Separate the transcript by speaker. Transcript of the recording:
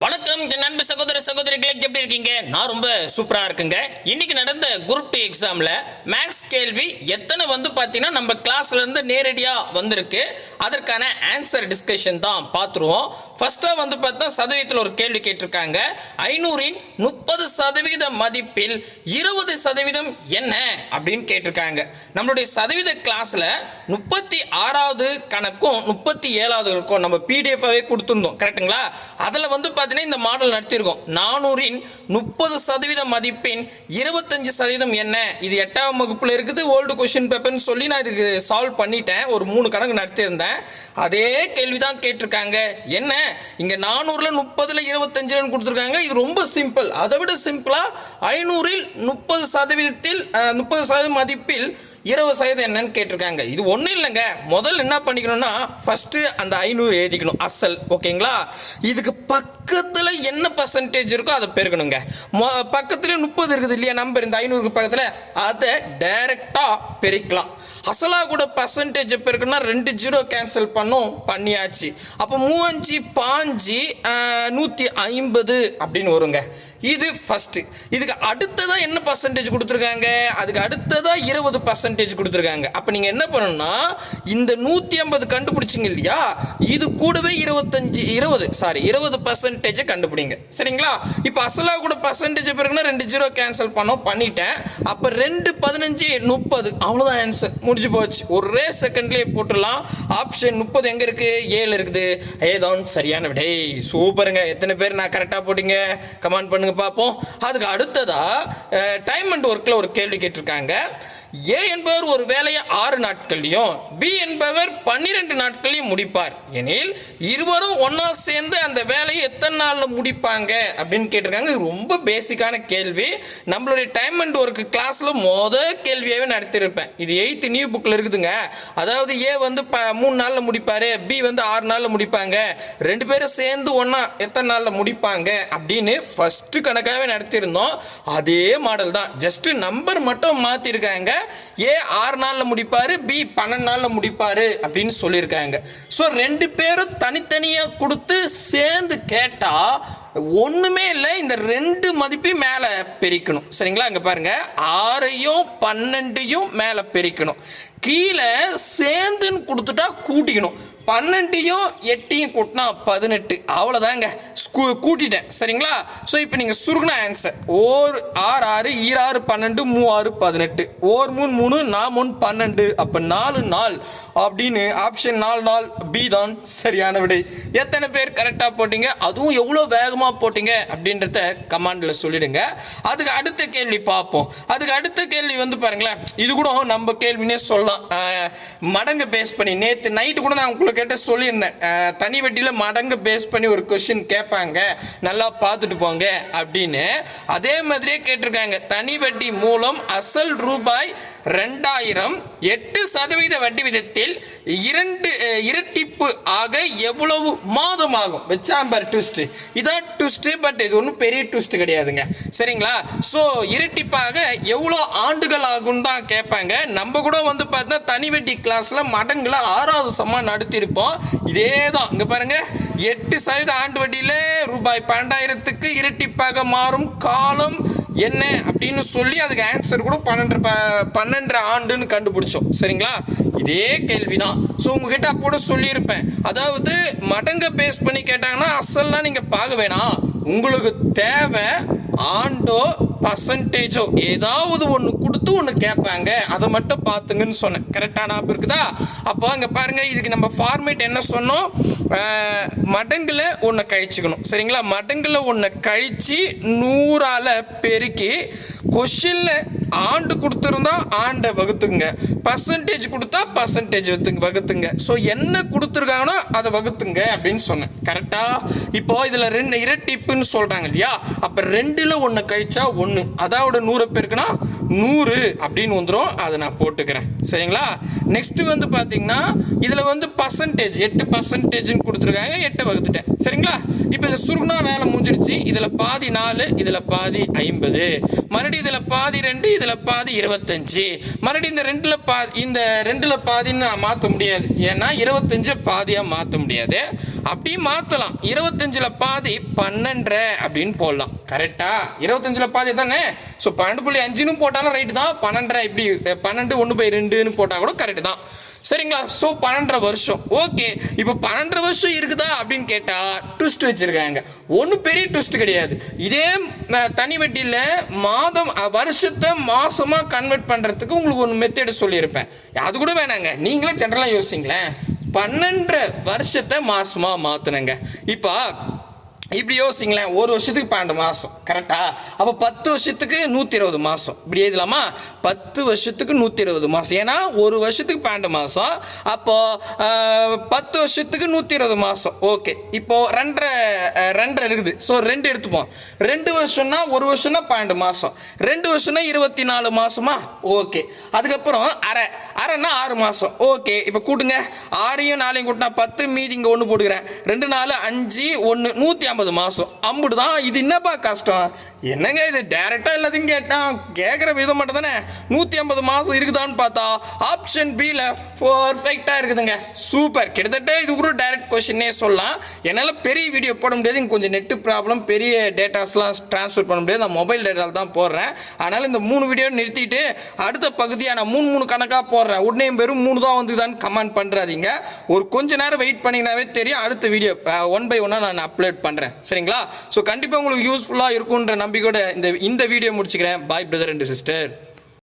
Speaker 1: வணக்கம் வணக்கம். நண்பு சகோதர சகோதரிகளே எப்படி இருக்கீங்க? நான் ரொம்ப சூப்பரா இருக்குங்க. இன்னைக்கு நடந்த குரூப் டூ எக்ஸாம்ல மேக்ஸ் கேள்வி எத்தனை வந்து பாத்தீங்கன்னா நம்ம கிளாஸ்ல இருந்து நேரடியா வந்திருக்கு. அதற்கான ஆன்சர் டிஸ்கஷன் தான் பார்த்துருவோம். ஃபர்ஸ்டா வந்து பார்த்தா சதவீதத்தில் ஒரு கேள்வி கேட்டிருக்காங்க. ஐநூறின் முப்பது சதவீத மதிப்பில் இருபது சதவீதம் என்ன அப்படின்னு கேட்டிருக்காங்க. நம்மளுடைய சதவீத கிளாஸ்ல முப்பத்தி ஆறாவது கணக்கும் முப்பத்தி ஏழாவது இருக்கும் நம்ம பிடிஎஃபாவே கொடுத்துருந்தோம். கரெக்டுங்களா அதில் வந்து பார்த்தீங்கன்னா இந்த மாடல் நடத்தியிருக்கோம். நானூறின் முப்பது சதவீத மதிப்பின் இருபத்தஞ்சு சதவீதம் என்ன? இது எட்டாம் வகுப்பில் இருக்குது ஓல்டு கொஷின் பேப்பர்னு சொல்லி நான் இதுக்கு சால்வ் பண்ணிட்டேன். ஒரு மூணு கணக்கு நடத்தியிருந்தேன். அதே கேள்வி தான் கேட்டிருக்காங்க. என்ன? இங்கே நானூறில் முப்பதில் இருபத்தஞ்சுன்னு கொடுத்துருக்காங்க? இது ரொம்ப சிம்பிள் அதை விட சிம்பிளாக ஐநூறில் முப்பது சதவீதத்தில் முப்பது சதவீத மதிப்பில் இருபது சதவீதம் என்னன்னு கேட்டிருக்காங்க. இது ஒன்றும் இல்லைங்க. முதல்ல என்ன பண்ணிக்கணும்னா ஃபஸ்ட்டு அந்த ஐநூறு எழுதிக்கணும். அசல் ஓகேங்களா? இதுக்கு பக்கத்தில் என்ன பர்சன்டேஜ் இருக்கோ அதை பெருக்கணுங்க. மொ பக்கத்தில் முப்பது இருக்குது இல்லையா? நம்பர் இந்த ஐநூறுக்கு பக்கத்தில். அதை டைரெக்டாக பெருக்கலாம். அசலாக கூட பர்சன்டேஜ் பெருக்கணும்னா ரெண்டு ஜீரோ கேன்சல் பண்ணும் பண்ணியாச்சு. அப்போ மூவஞ்சு பாஞ்சு நூற்றி ஐம்பது அப்படின்னு வருங்க. இது ஃபஸ்ட்டு இதுக்கு அடுத்ததாக என்ன பர்சன்டேஜ் கொடுத்துருக்காங்க? அதுக்கு அடுத்ததாக இருபது பர்சன்டேஜ் கொடுத்துருக்காங்க. அப்போ நீங்கள் என்ன பண்ணணும்னா இந்த நூற்றி ஐம்பது கண்டுபிடிச்சிங்க இல்லையா? இது கூடவே இருபத்தஞ்சு இருபது சாரி இருபது பர்சன்டேஜை கண்டுபிடிங்க. சரிங்களா? இப்போ அசலாக கூட பர்சன்டேஜ் பிறகுனா ரெண்டு ஜீரோ கேன்சல் பண்ணோம் பண்ணிட்டேன். அப்போ ரெண்டு பதினஞ்சு முப்பது அவ்வளோதான் ஆன்சர் முடிஞ்சு போச்சு. ஒரே செகண்ட்லேயே போட்டுடலாம். ஆப்ஷன் முப்பது எங்கே இருக்குது ஏழு இருக்குது. ஏதான் சரியான விடை. சூப்பருங்க. எத்தனை பேர் நான் கரெக்டாக போட்டிங்க? கமெண்ட் பண்ணுங்க பார்ப்போம். அதுக்கு அடுத்ததாக டைம் அண்ட் ஒர்க்கில் ஒரு கேள்வி கேட்டிருக்காங்க. ஏ என்பவர் ஒரு வேலையை ஆறு நாட்கள்லையும் பி என்பவர் பன்னிரெண்டு நாட்களையும் முடிப்பார். எனில் இருவரும் ஒன்றா சேர்ந்து அந்த வேலையை எத்தனை நாளில் முடிப்பாங்க அப்படின்னு கேட்டிருக்காங்க. ரொம்ப பேசிக்கான கேள்வி. நம்மளுடைய டைம் அண்ட் ஒர்க் கிளாஸில் மொதல் கேள்வியாகவே நடத்தியிருப்பேன் இது எயித்து நியூ புக்கில் இருக்குதுங்க. அதாவது ஏ வந்து ப மூணு நாளில் முடிப்பார். பி வந்து ஆறு நாளில் முடிப்பாங்க. ரெண்டு பேரும் சேர்ந்து ஒன்றா எத்தனை நாளில் முடிப்பாங்க அப்படின்னு ஃபஸ்ட்டு கணக்காகவே நடத்தியிருந்தோம் அதே மாடல் தான். ஜஸ்ட்டு நம்பர் மட்டும் மாற்றிருக்காங்க ஏ ஆறு நாளில் முடிப்பார் பி பன்னெண்டு நாளில் முடிப்பார் அப்படின்னு சொல்லியிருக்காங்க. ஸோ ரெண்டு பேரும் தனித்தனியாக கொடுத்து சேர்ந்து கேட்டால் ஒன்றுமே இல்லை இந்த ரெண்டு மதிப்பையும் மேலே பெருக்கணும். சரிங்களா? அங்கே பாருங்க ஆறையும் பன்னெண்டையும் மேலே பெருக்கணும். கீழே சேர்ந்துன்னு கொடுத்துட்டா கூட்டிக்கணும். பன்னெண்டையும் எட்டையும் கூட்டினா பதினெட்டு. அவ்வளோதாங்க ஸ்கூ கூட்டிட்டேன். சரிங்களா? ஸோ இப்போ நீங்கள் சுருகுனா ஆன்சர் ஓர் ஆறு ஆறு ஈராறு பன்னெண்டு மூவாறு பதினெட்டு. ஓர் மூணு மூணு நான் மூணு பன்னெண்டு. அப்போ நாலு நாள் அப்படின்னு ஆப்ஷன் நாலு நாள் பி தான் சரியான விடை. எத்தனை பேர் கரெக்டாக போட்டீங்க? அதுவும் எவ்வளோ வேகமாக போட்டீங்க? அப்படின்றத கமாண்டில் சொல்லிடுங்க. அதுக்கு அடுத்த கேள்வி பார்ப்போம். அதுக்கு அடுத்த கேள்வி வந்து பாருங்களேன். இது கூட நம்ம கேள்வினே சொல்லலாம். மடங்கு பேஸ் பண்ணி நேற்று நைட்டு கூட நான் உங்களுக்கு கேட்ட சொல்லியிருந்தேன். தனி வட்டியில் மடங்கு பேஸ் பண்ணி ஒரு கொஷின் கேட்பாங்க. நல்லா பார்த்துட்டு போங்க அப்படின்னு. அதே மாதிரியே கேட்டிருக்காங்க. தனி வட்டி மூலம் அசல் ரூபாய் ரெண்டாயிரம் எட்டு சதவீத வட்டி விதத்தில் இரண்டு இரட்டிப்பு ஆக எவ்வளவு மாதம் ஆகும் வெச்சாம்பர் ட்விஸ்ட் இதான் ட்விஸ்ட் பட் இது ஒன்றும் பெரிய ட்விஸ்ட் கிடையாதுங்க. சரிங்களா? ஸோ இரட்டிப்பாக எவ்வளோ ஆண்டுகள் ஆகும் தான் கேட்பாங்க. நம்ம கூட வந்து பார்த்தா தனி வட்டி கிளாஸில் மடங்குல ஆறாவது சம்மா நடத்தியிருப்போம். இதே தான். இங்கே பாருங்க. எட்டு சதவீத ஆண்டு வட்டியில் ரூபாய் பன்னெண்டாயிரத்துக்கு இரட்டிப்பாக மாறும் காலம். என்ன அப்படின்னு சொல்லி அதுக்கு ஆன்சர் கூட பன்னெண்டு ப- பன்னெண்டு ஆண்டுன்னு கண்டுபிடிச்சோம். சரிங்களா? இதே கேள்வி தான் ஸோ உங்ககிட்ட அப்போட சொல்லியிருப்பேன். அதாவது மடங்கை பேஸ் பண்ணி கேட்டாங்கன்னா அசல்லாம் நீங்கள் பார்க்க வேணாம். உங்களுக்கு தேவை ஆண்டோ பர்சன்டேஜோ ஏதாவது ஒன்று கொடுத்து ஒன்று கேட்பாங்க. அதை மட்டும் பார்த்துங்கன்னு சொன்னேன். கரெக்டான ஆப் இருக்குதா? அப்போ அங்கே பாருங்க இதுக்கு நம்ம ஃபார்மேட் என்ன சொன்னோம்? மடங்கில் மடங்குல ஒன்று கழிச்சுக்கணும். சரிங்களா? மடங்கில் ஒன்று கழித்து நூறால் பெருக்கி கொஷினில் ஆண்டு கொடுத்துருந்தா ஆண்டை வகுத்துங்க பர்சன்டேஜ் கொடுத்தா பர்சன்டேஜ் வகுத்துங்க வகுத்துங்க. ஸோ என்ன கொடுத்துருக்காங்கன்னா அதை வகுத்துங்க அப்படின்னு சொன்னேன். கரெக்டா இப்போ இதில் ரெண்டு இரட்டிப்புன்னு சொல்கிறாங்க இல்லையா? அப்போ ரெண்டில் ஒன்று கழிச்சா ஒன்று அதாவது நூறு பேருக்குன்னா நூறு அப்படின்னு வந்துடும் அதை நான் போட்டுக்கிறேன். சரிங்களா? நெக்ஸ்ட் வந்து பார்த்தீங்கன்னா இதில் வந்து பர்சன்டேஜ் எட்டு பர்சன்டேஜ்னு கொடுத்துருக்காங்க. எட்டை வகுத்துட்டேன். சரிங்களா? இப்போ இதை சுருகுனா வேலை முடிஞ்சிருச்சு. இதில் பாதி நாலு இதில் பாதி ஐம்பது. மறுபடியும் இதில் பாதி ரெண்டு
Speaker 2: இதில் பாதி இருபத்தஞ்சு. மறுபடியும் இந்த ரெண்டில் பா இந்த ரெண்டில் பாதின்னு மாற்ற முடியாது. ஏன்னா இருபத்தஞ்சை பாதியாக மாற்ற முடியாது. அப்படியே மாற்றலாம் இருபத்தஞ்சில் பாதி பன்னெண்டரை அப்படின்னு போடலாம். கரெக்டா இருபத்தஞ்சில் பாதி தானே? ஸோ பன்னெண்டு புள்ளி அஞ்சுன்னு போட்டாலும் ரைட்டு தான். பன்னெண்டரை இப்படி பன்னெண்டு ஒன்று பை ரெண்டுன்னு போட்டால் கூட கரெக்டு தான். சரிங்களா? ஸோ பன்னெண்டரை வருஷம். ஓகே இப்போ பன்னெண்டரை வருஷம் இருக்குதா அப்படின்னு கேட்டால் ட்விஸ்ட் வச்சுருக்காங்க. ஒன்றும் பெரிய ட்விஸ்ட் கிடையாது. இதே தனி வட்டியில் மாதம் வருஷத்தை மாதமாக கன்வெர்ட் பண்ணுறதுக்கு உங்களுக்கு ஒரு மெத்தேடு சொல்லியிருப்பேன். அது கூட வேணாங்க. நீங்களே ஜென்ரலாக யோசிங்களேன். பன்னெண்டரை வருஷத்தை மாதமாக மாற்றணுங்க இப்போ இப்படி யோசிங்களேன் ஒரு வருஷத்துக்கு பன்னெண்டு மாதம் கரெக்டா அப்போ பத்து வருஷத்துக்கு நூற்றி இருபது மாதம் இப்படி எழுதலாமா? பத்து வருஷத்துக்கு நூற்றி இருபது மாதம் ஏன்னா ஒரு வருஷத்துக்கு பன்னெண்டு மாதம் அப்போது பத்து வருஷத்துக்கு நூற்றி இருபது மாதம் ஓகே. இப்போது ரெண்டரை ரெண்டரை இருக்குது. ஸோ ரெண்டு எடுத்துப்போம். ரெண்டு வருஷம்னா ஒரு வருஷம்னா பன்னெண்டு மாதம் ரெண்டு வருஷம்னா இருபத்தி நாலு மாதமா ஓகே. அதுக்கப்புறம் அரை. அரைன்னா ஆறு மாதம் ஓகே. இப்போ கூட்டுங்க. ஆறையும் நாலையும் கூட்டினா பத்து மீதி இங்கே ஒன்று போட்டுக்கிறேன். ரெண்டு நாலு அஞ்சு ஒன்று நூற்றி ஐம்பது மாதம் அம்புடு தான் இது என்னப்பா கஷ்டம்? என்னங்க இது? டேரெக்டாக எல்லாத்தையும் கேட்டான் கேட்குற விதம் மட்டும் தானே நூற்றி ஐம்பது மாதம் இருக்குதான்னு பார்த்தா ஆப்ஷன் பியில் பர்ஃபெக்டாக இருக்குதுங்க. சூப்பர் கிட்டத்தட்ட இது கூட டைரக்ட் கொஷினே சொல்லலாம். என்னால் பெரிய வீடியோ போட முடியாது. இங்கே கொஞ்சம் நெட்டு ப்ராப்ளம் பெரிய டேட்டாஸ்லாம் ட்ரான்ஸ்ஃபர் பண்ண முடியாது. நான் மொபைல் டேட்டாவில் தான் போடுறேன். அதனால் இந்த மூணு வீடியோ நிறுத்திட்டு அடுத்த பகுதியாக நான் மூணு மூணு கணக்காக போடுறேன். உடனே வெறும் மூணு தான் வந்துதான்னு கமெண்ட் பண்ணுறாதீங்க ஒரு கொஞ்ச நேரம் வெயிட் பண்ணிங்கனாவே தெரியும். அடுத்த வீடியோ ஒன் பை ஒன்னாக நான் அப்லோட் பண்ணுறேன் சரிங்களா? ஸோ கண்டிப்பாக உங்களுக்கு யூஸ்ஃபுல்லாக இருக்குன்ற நம்பிக்கையோட இந்த இந்த வீடியோ முடிச்சுக்கிறேன். பாய் பிரதர் அண்ட் சிஸ்டர்